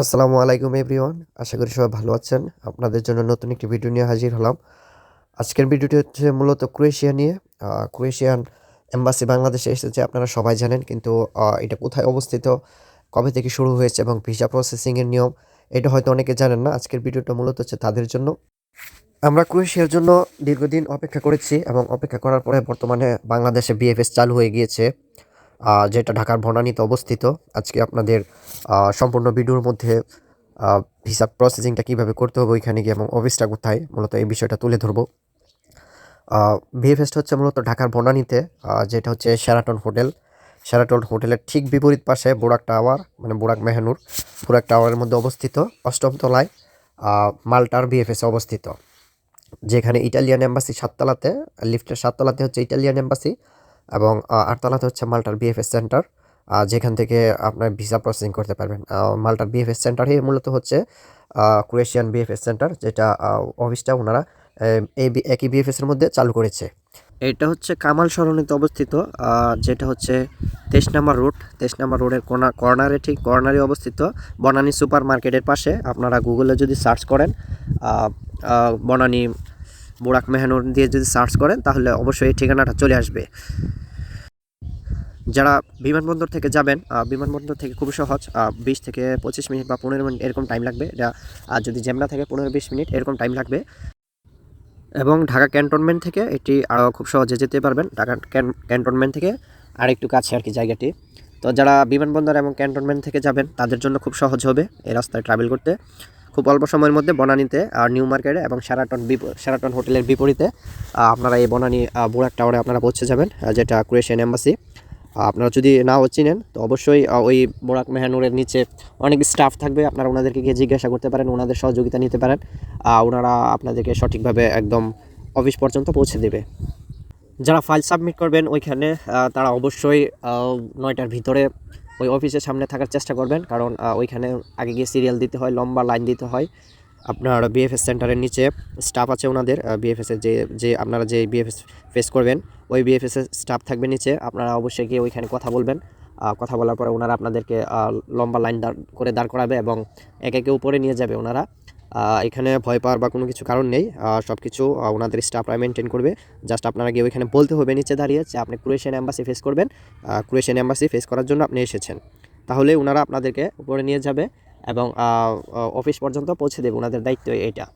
আসসালামু আলাইকুম এভরিওয়ান, আশা করি সবাই ভালো আছেন। আপনাদের জন্য নতুন একটি ভিডিও নিয়ে হাজির হলাম। আজকের ভিডিওটি হচ্ছে মূলত ক্রোয়েশিয়া নিয়ে। ক্রোয়েশিয়ান এম্বাসি বাংলাদেশে এসেছে, আপনারা সবাই জানেন, কিন্তু এটা কোথায় অবস্থিত, কবে থেকে শুরু হয়েছে এবং ভিসা প্রসেসিংয়ের নিয়ম, এটা হয়তো অনেকে জানেন না। আজকের ভিডিওটা মূলত হচ্ছে তাদের জন্য। আমরা ক্রোয়েশিয়ার জন্য দীর্ঘদিন অপেক্ষা করেছি এবং অপেক্ষা করার পরে বর্তমানে বাংলাদেশে বিএফএস চালু হয়ে গিয়েছে। যেটা ঢাকার বনানীতে অবস্থিত। আজকে আপনাদের সম্পূর্ণ ভিডিওর মধ্যে ভিসা প্রসেসিংটা কীভাবে করতে হবে ওইখানে গিয়ে এবং অফিসটা কোথায়, মূলত এই বিষয়টা তুলে ধরবো। বিএফএসটা হচ্ছে মূলত ঢাকার বনানীতে যেটা হচ্ছে শেরাটন হোটেল শেরাটন হোটেলের ঠিক বিপরীত পাশে বোরাক টাওয়ার মানে বোরাক মেহানুর বোরাক টাওয়ারের মধ্যে অবস্থিত, অষ্টম তলায় মাল্টার বিএফএস অবস্থিত। যেখানে ইটালিয়ান এম্বাসি সাততলাতে লিফটের সাততলাতে হচ্ছে ইটালিয়ান এম্বাসি এবং আটতলাতে হচ্ছে মাল্টার বিএফএস সেন্টার যেখান থেকে আপনার ভিসা প্রসেসিং করতে পারবেন। মাল্টার বিএফএস সেন্টারই মূলত হচ্ছে ক্রোয়েশিয়ান বিএফএস সেন্টার যেটা অফিসটা ওনারা এই একই বিএফএস এর মধ্যে চালু করেছে। এটা হচ্ছে কামাল সরণিতে অবস্থিত যেটা হচ্ছে তেইশ নাম্বার রোড। তেইশ নাম্বার রোডের কর্নার কর্নারে ঠিক কর্নারে অবস্থিত, বনানী সুপার মার্কেটের পাশে। আপনারা গুগলে যদি সার্চ করেন বনানী বোরাক মেহানুর দিয়ে যদি সার্চ করেন, তাহলে অবশ্যই এই ঠিকানাটা চলে আসবে। যারা বিমানবন্দর থেকে যাবেন বিমানবন্দর থেকে খুব সহজ বিশ থেকে পঁচিশ মিনিট বা পনেরো মিনিট এরকম টাইম লাগবে। এটা আর যদি জ্যামনা থেকে পনেরো বিশ মিনিট এরকম টাইম লাগবে। এবং ঢাকা ক্যান্টনমেন্ট থেকে এটি আরও খুব সহজে যেতে পারবেন। ঢাকা ক্যান- ক্যান্টনমেন্ট থেকে আর একটু কাছে আর কি জায়গাটি। তো যারা বিমানবন্দর এবং ক্যান্টনমেন্ট থেকে যাবেন, তাদের জন্য খুব সহজ হবে এই রাস্তায় ট্রাভেল করতে। খুব অল্প সময়ের মধ্যে বনানীতে আর নিউ মার্কেটে এবং সেরাটন বিপ- সেরাটন হোটেলের বিপরীতে আপনারা এই বনানী বুড়াক টাওয়ারে আপনারা পৌঁছে যাবেন যেটা ক্রোয়েশিয়ান এম্বাসি আপনারা যদি নাও চিনেন, তো অবশ্যই ওই বোরাক মেহানুরের নিচে অনেক স্টাফ থাকবে, আপনারা ওনাদেরকে গিয়ে জিজ্ঞাসা করতে পারেন, ওনাদের সহযোগিতা নিতে পারেন ওনারা আপনাদেরকে সঠিকভাবে একদম অফিস পর্যন্ত পৌঁছে দেবে। যারা ফাইল সাবমিট করবেন ওইখানে তারা অবশ্যই নয়টার ভিতরে ওই অফিসের সামনে থাকার চেষ্টা করবেন। কারণ ওইখানে আগে গিয়ে সিরিয়াল দিতে হয়, লম্বা লাইন দিতে হয়। আপনার বিএফএস সেন্টারের নিচে স্টাফ আছে ওনাদের বিএফএস এর যে যে আপনারা যে বিএফএস ফেস করবেন, ওই বিএফএসের স্টাফ থাকবে নিচে। আপনারা অবশ্যই গিয়ে ওইখানে কথা বলবেন। কথা বলার পরে ওনারা আপনাদেরকে লম্বা লাইন দাঁড় করে দাঁড় করাবে এবং একে একে উপরে নিয়ে যাবে ওনারা। এখানে ভয় পাওয়ার বা কোনো কিছু কারণ নেই। সব কিছু ওনাদের স্টাফরা মেনটেন করবে। জাস্ট আপনারা গিয়ে ওইখানে বলতে হবে নিচে দাঁড়িয়ে যে আপনি ক্রোয়েশিয়ান অ্যাম্বাসি ফেস করবেন। ক্রোয়েশিয়ান অ্যাম্বাসি ফেস করার জন্য আপনি এসেছেন। তাহলে ওনারা আপনাদেরকে উপরে নিয়ে যাবে এবং অফিস পর্যন্ত পৌঁছে দেবে। ওনাদের দায়িত্ব এটা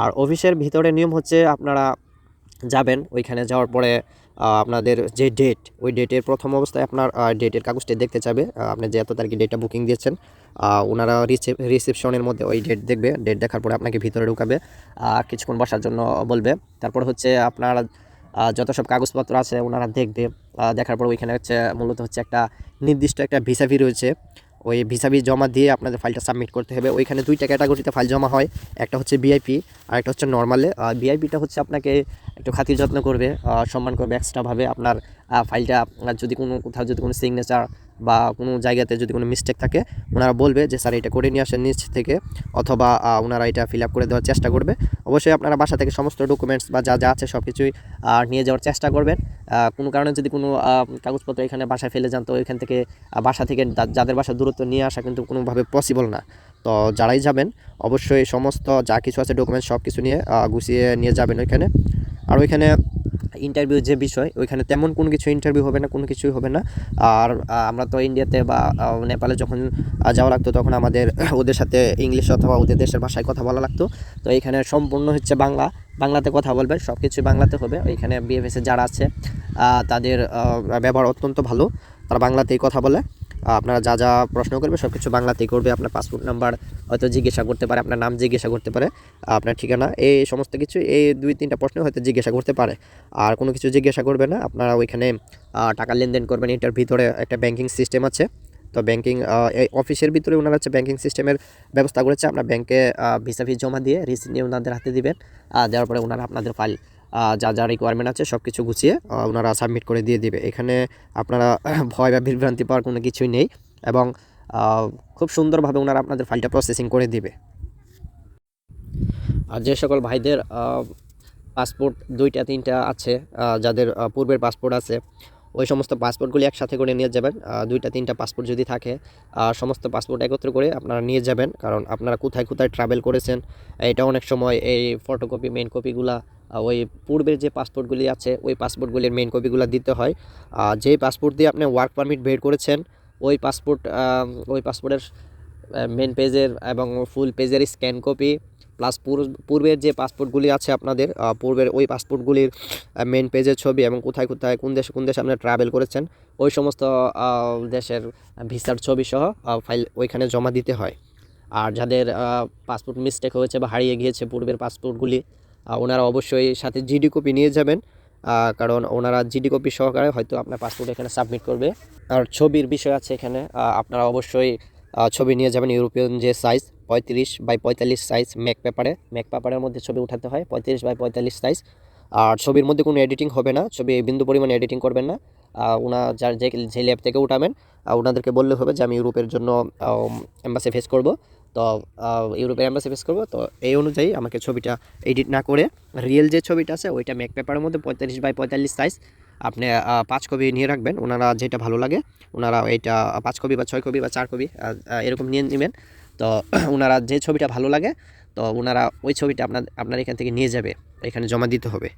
আর অফিসের ভিতরে নিয়ম হচ্ছে আপনারা যাবেন। ওইখানে যাওয়ার পরে আপনাদের যে ডেট ওই ডেটের প্রথম অবস্থায় আপনার ডেটের কাগজটি দেখতে চাবে আপনি যে এত তারিখে ডেটটা বুকিং দিয়েছেন ওনারা রিসেপশনের মধ্যে ওই ডেট দেখবে। ডেট দেখার পরে আপনাকে ভিতরে ঢুকাবে কিছুক্ষণ বসার জন্য বলবে। তারপর হচ্ছে আপনার যত সব কাগজপত্র আছে ওনারা দেখবে। দেখার পর ওইখানে হচ্ছে মূলত হচ্ছে একটা নির্দিষ্ট একটা ভিসা ফি রয়েছে। ওই ভিসা ফি জমা দিয়ে আপনাদের ফাইলটা সাবমিট করতে হবে। ওইখানে দুইটা ক্যাটাগরিতে ফাইল জমা হয়, একটা হচ্ছে ভিআইপি আর একটা হচ্ছে নর্মালে ভিআইপিটা হচ্ছে আপনাকে একটু খাতির যত্ন করবে সম্মান করবে এক্সট্রাভাবে আপনার ফাইলটা যদি কোনো কোথাও যদি কোনো সিগনেচার বা কোনো জায়গাতে যদি কোনো মিস্টেক থাকে, ওনারা বলবে যে, স্যার, এটা করে নিয়ে আসেন নিচ থেকে। অথবা ওনারা এটা ফিল আপ করে দেওয়ার চেষ্টা করবে। অবশ্যই আপনারা বাসা থেকে সমস্ত ডকুমেন্টস বা যা যা আছে সব কিছুই নিয়ে যাওয়ার চেষ্টা করবেন। কোনো কারণে যদি কোনো কাগজপত্র এখানে বাসায় ফেলে যান, তো এখান থেকে বাসা থেকে যাদের বাসা দূরত্ব নিয়ে আসা কিন্তু কোনোভাবে পসিবল না। তো যারাই যাবেন, অবশ্যই সমস্ত যা কিছু আছে ডকুমেন্টস সব কিছু নিয়ে গুছিয়ে নিয়ে যাবেন ওইখানে। আর ওইখানে ইন্টারভিউ যে বিষয়, ওইখানে তেমন কোনো কিছু ইন্টারভিউ হবে না, কোনো কিছুই হবে না। আর আমরা তো ইন্ডিয়াতে বা নেপালে যখন যাওয়া লাগতো, তখন আমাদের ওদের সাথে ইংলিশ অথবা ওদের দেশের ভাষায় কথা বলা লাগতো। তো এখানে সম্পূর্ণ হচ্ছে বাংলা। বাংলাতে কথা বলবে সব কিছু বাংলাতে হবে। ওইখানে বিএফএসে যারা আছে তাদের ব্যবহার অত্যন্ত ভালো। তারা বাংলাতেই কথা বলে। আপনারা যা যা প্রশ্ন করবে সব কিছু বাংলাতেই করবে। আপনার পাসপোর্ট নাম্বার হয়তো জিজ্ঞাসা করতে পারে, আপনার নাম জিজ্ঞাসা করতে পারে, আপনার ঠিকানা, এই সমস্ত কিছু, এই দুই তিনটা প্রশ্ন হয়তো জিজ্ঞাসা করতে পারে। আর কোনো কিছু জিজ্ঞাসা করবে না, আপনারা ওইখানে টাকা লেনদেন করবেন। এটার ভিতরে একটা ব্যাংকিং সিস্টেম আছে। তো ব্যাংকিং এই অফিসের ভিতরে ওনারা হচ্ছে ব্যাংকিং সিস্টেমের ব্যবস্থা করেছে। আপনার ব্যাংকে ভিসা ফি জমা দিয়ে রিসিপ্ট নিয়ে ওনাদের হাতে দিবেন। দেওয়ার পরে ওনারা আপনাদের ফাইল যা যা রিকোয়ারমেন্ট আছে সব কিছু গুছিয়ে ওনারা সাবমিট করে দিয়ে দিবে। এখানে আপনারা ভয় বা বিভ্রান্তি পাওয়ার কোনো কিছুই নেই এবং খুব সুন্দরভাবে ওনারা আপনাদের ফাইলটা প্রসেসিং করে দিবে। আর যে সকল ভাইদের পাসপোর্ট দুইটা, তিনটা আছে যাদের পূর্বের পাসপোর্ট আছে, ওই সমস্ত পাসপোর্টগুলি একসাথে করে নিয়ে যাবেন। দুইটা, তিনটা পাসপোর্ট যদি থাকে সমস্ত পাসপোর্ট একত্র করে আপনারা নিয়ে যাবেন। কারণ আপনারা কোথায় কোথায় ট্রাভেল করেছেন, এটা অনেক সময় এই ফটোকপি মেইন কপিগুলা ওই পূর্বের যে পাসপোর্টগুলি আছে ওই পাসপোর্টগুলির মেন কপিগুলো দিতে হয়। আহ, যেই পাসপোর্ট দিয়ে আপনি ওয়ার্ক পারমিট বের করেছেন ওই পাসপোর্ট ওই পাসপোর্টের মেন পেজের এবং ফুল পেজের স্ক্যান কপি প্লাস পূর্বের যে পাসপোর্টগুলি আছে আপনাদের পূর্বের ওই পাসপোর্টগুলির মেন পেজের ছবি এবং কোথায় কোথায় কোন দেশে কোন দেশে আপনারা ট্রাভেল করেছেন ওই সমস্ত দেশের ভিসার ছবি সহ ফাইল ওইখানে জমা দিতে হয়। আর যাদের পাসপোর্ট মিস্টেক হয়েছে বা হারিয়ে গিয়েছে পূর্বের পাসপোর্টগুলি ওনারা অবশ্যই সাথে জিডি কপি নিয়ে যাবেন কারণ ওনারা জিডি কপি সহকারে হয়তো আপনার পাসপোর্ট এখানে সাবমিট করবে। আর ছবির বিষয় আছে এখানে আপনারা অবশ্যই ছবি নিয়ে যাবেন ইউরোপিয়ান যে সাইজ পঁয়ত্রিশ বাই পঁয়তাল্লিশ সাইজ ম্যাক পেপারে ম্যাক পেপারের মধ্যে ছবি উঠাতে হয়, পঁয়ত্রিশ বাই পঁয়তাল্লিশ সাইজ আর ছবির মধ্যে কোনো এডিটিং হবে না, ছবি বিন্দু পরিমাণে এডিটিং করবেন না। ওনা যার যে যে ল্যাব থেকে উঠাবেন ওনাদেরকে বললে হবে যে আমি ইউরোপের জন্য এম্বাসি ফেস করব। তো ইউরোপের এম্বাসি ফেস করব। তো এই অনুযায়ী আমাকে ছবিটা এডিট না করে রিয়েল যে ছবিটা আছে, ওইটা মেক পেপারের মধ্যে পঁয়তাল্লিশ বাই পঁয়তাল্লিশ সাইজ আপনি পাঁচ কপি নিয়ে রাখবেন। ওনারা যেটা ভালো লাগে, ওনারা এইটা পাঁচ কপি বা ছয় কপি বা চার কপি এরকম নিয়ে নেবেন। তো ওনারা যে ছবিটা ভালো লাগে, তো ওনারা ওই ছবিটা আপনার আপনার এখান থেকে নিয়ে যাবে, এখানে জমা দিতে হবে।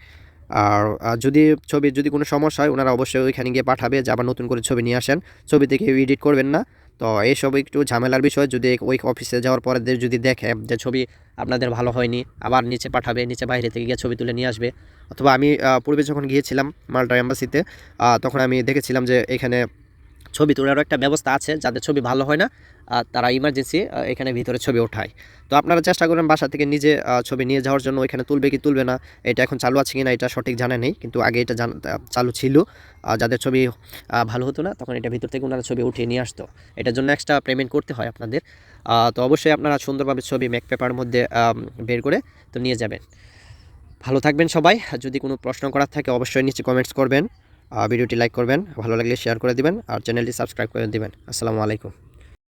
আর যদি ছবির যদি কোনো সমস্যা হয়, ওনারা অবশ্যই ওইখানে গিয়ে পাঠাবে যে আবার নতুন করে ছবি নিয়ে আসেন। ছবি থেকে এডিট করবেন না। তো এইসব একটু ঝামেলার বিষয়, যদি ওই অফিসে যাওয়ার পরে যদি দেখে যে ছবি আপনাদের ভালো হয়নি, আবার নিচে পাঠাবে, নিচে বাইরে থেকে গিয়ে ছবি তুলে নিয়ে আসবে। অথবা আমি পূর্বে যখন গিয়েছিলাম মাল্টা এম্বাসিতে তখন আমি দেখেছিলাম যে এখানে ছবি তোলারও একটা ব্যবস্থা আছে যাদের ছবি ভালো হয় না তারা ইমার্জেন্সি এখানে ভিতরে ছবি ওঠায়। তো আপনারা চেষ্টা করেন বাসা থেকে নিজে ছবি নিয়ে যাওয়ার জন্য, ওইখানে তুলবে কি তুলবে না, এটা এখন চালু আছে কি না এটা সঠিক জানা নেই, কিন্তু আগে এটা চালু ছিল যাদের ছবি ভালো হতো না, তখন এটা ভিতর থেকে ওনারা ছবি উঠিয়ে নিয়ে আসতো। এটার জন্য এক্সট্রা পেমেন্ট করতে হয় আপনাদের তো অবশ্যই আপনারা সুন্দরভাবে ছবি ম্যাক পেপারের মধ্যে বের করে, তো নিয়ে যাবেন। ভালো থাকবেন সবাই যদি কোনো প্রশ্ন করার থাকে, অবশ্যই নিচে কমেন্টস করবেন। ভিডিওটি লাইক করবেন, ভালো লাগলে শেয়ার করে দিবেন, আর চ্যানেলটি সাবস্ক্রাইব করে দিবেন। আসসালামু আলাইকুম।